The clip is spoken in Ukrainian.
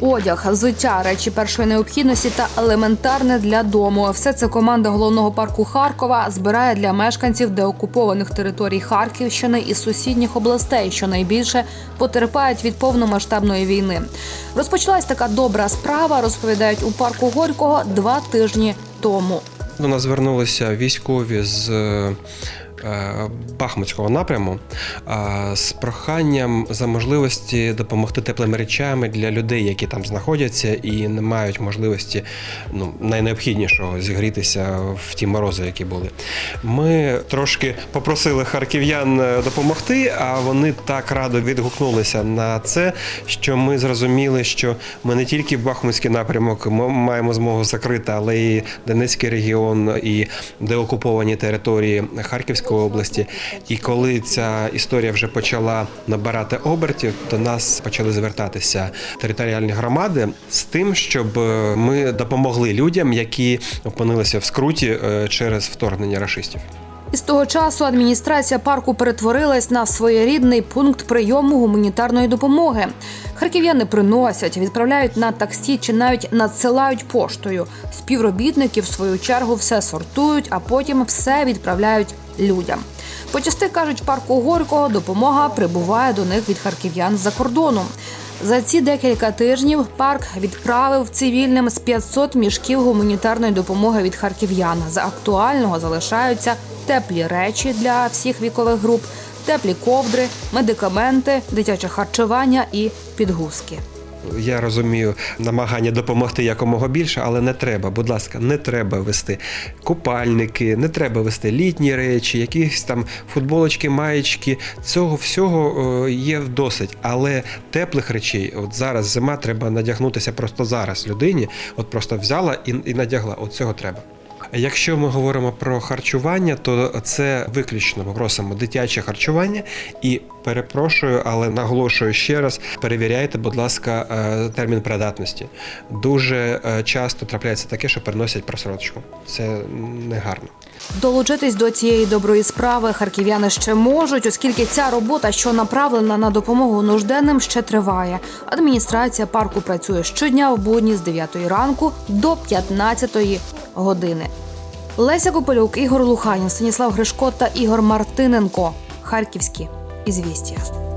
Одяг, взуття, речі першої необхідності та елементарне для дому. Все це команда головного парку Харкова збирає для мешканців деокупованих територій Харківщини і сусідніх областей, що найбільше потерпають від повномасштабної війни. Розпочалась така добра справа, розповідають у парку Горького два тижні тому. До нас звернулися військові з е, Бахмутського напряму е, з проханням за можливості допомогти теплими речами для людей, які там знаходяться і не мають можливості ну, найнеобхіднішого зігрітися в ті морози, які були. Ми трошки попросили харків'ян е, допомогти, а вони так радо відгукнулися на це, що ми зрозуміли, що ми не тільки Бахмутський напрямок ми маємо змогу закрити, але і Донецький регіон, і деокуповані території Харківської області. І коли ця історія вже почала набирати обертів, до нас почали звертатися територіальні громади з тим, щоб е, ми допомогли людям, які опинилися в скруті е, через вторгнення рашистів. І з того часу адміністрація парку перетворилась на своєрідний пункт прийому гуманітарної допомоги. Харків'яни приносять, відправляють на таксі чи навіть надсилають поштою. Співробітники, в свою чергу, все сортують, а потім все відправляють людям. Почасти кажуть, парку Горького допомога прибуває до них від харків'ян з-за кордону. За ці декілька тижнів парк відправив цивільним з 500 мішків гуманітарної допомоги від харків'ян. За актуального залишаються теплі речі для всіх вікових груп, теплі ковдри, медикаменти, дитяче харчування і підгузки. Я розумію намагання допомогти якомога більше, але не треба. Будь ласка, не треба вести купальники, не треба вести літні речі, якісь там футболочки, маєчки. Цього всього е, є досить. Але теплих речей, от зараз зима, треба надягнутися просто зараз людині. От просто взяла і, і надягла. От цього треба. Якщо ми говоримо про харчування, то це виключно просимо дитяче харчування і перепрошую, але наголошую ще раз: перевіряйте, будь ласка, е, термін придатності. Дуже е, часто трапляється таке, що переносять просрочку. Це негарно. Долучитись до цієї доброї справи харків'яни ще можуть, оскільки ця робота, що направлена на допомогу нужденним, ще триває. Адміністрація парку працює щодня в будні з 9 ранку до 15 години. Леся Копилюк, Ігор Луханін, Станіслав Гришко та Ігор Мартиненко. Харківські ізвістія.